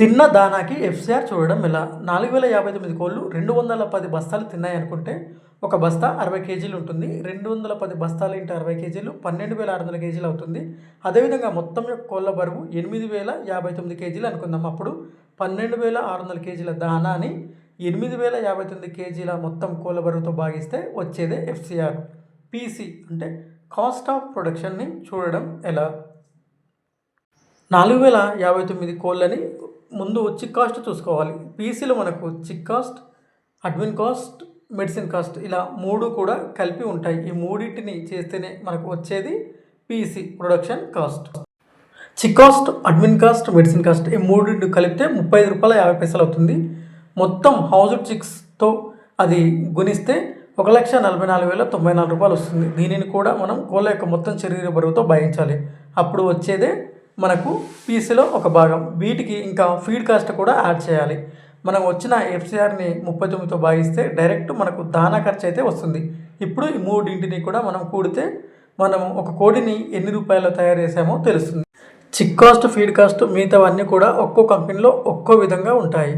తిన్న దానాకి ఎఫ్సిఆర్ చూడడం ఎలా? నాలుగు వేల యాభై తొమ్మిది కోళ్ళు రెండు వందల పది బస్తాలు తిన్నాయి అనుకుంటే ఒక బస్తా అరవై కేజీలు ఉంటుంది. రెండు వందల పది బస్తాలు ఇంటూ అరవై కేజీలు పన్నెండు వేల ఆరు వందల కేజీలు అవుతుంది. అదేవిధంగా మొత్తం యొక్క కోళ్ళ బరువు ఎనిమిది వేల యాభై తొమ్మిది కేజీలు అనుకుందాం. అప్పుడు పన్నెండు వేల ఆరు వందల కేజీల దానాని ఎనిమిది వేల యాభై తొమ్మిది కేజీల మొత్తం కోళ్ళ బరువుతో భాగిస్తే వచ్చేదే ఎఫ్సిఆర్. పీసీ అంటే కాస్ట్ ఆఫ్ ప్రొడక్షన్ని చూడడం ఎలా? నాలుగు వేల యాభై తొమ్మిది కోళ్ళని ముందు చిక్ కాస్ట్ చూసుకోవాలి. పీసీలో మనకు chick cost admin cost medicine cost ఇలా మూడు కూడా కలిపి ఉంటాయి. ఈ మూడింటిని చేస్తేనే మనకు వచ్చేది PC production cost chick cost admin cost medicine cost ఈ మూడింటి కలిపితే ముప్పై ఐదు రూపాయల యాభై పైసలు అవుతుంది. మొత్తం హౌస్ చిక్స్తో అది గుణిస్తే ఒక లక్ష నలభై నాలుగు వేల తొంభై నాలుగు రూపాయలు వస్తుంది. దీనిని కూడా మనం కోళ్ళ యొక్క మొత్తం శరీర బరువుతో భయించాలి అప్పుడు వచ్చేదే మనకు పీసీలో ఒక భాగం. వీటికి ఇంకా ఫీడ్ కాస్ట్ కూడా యాడ్ చేయాలి. మనం వచ్చిన ఎఫ్సిఆర్ని ముప్పై తొమ్మిదితో భాగిస్తే డైరెక్ట్ మనకు దానా ఖర్చు అయితే వస్తుంది. ఇప్పుడు ఈ మూడింటిని కూడా మనం కూడితే మనం ఒక కోడిని ఎన్ని రూపాయలు తయారు చేసామో తెలుస్తుంది. చిక్ కాస్ట్ ఫీడ్ కాస్ట్ మిగతావన్నీ కూడా ఒక్కో కంపెనీలో ఒక్కో విధంగా ఉంటాయి.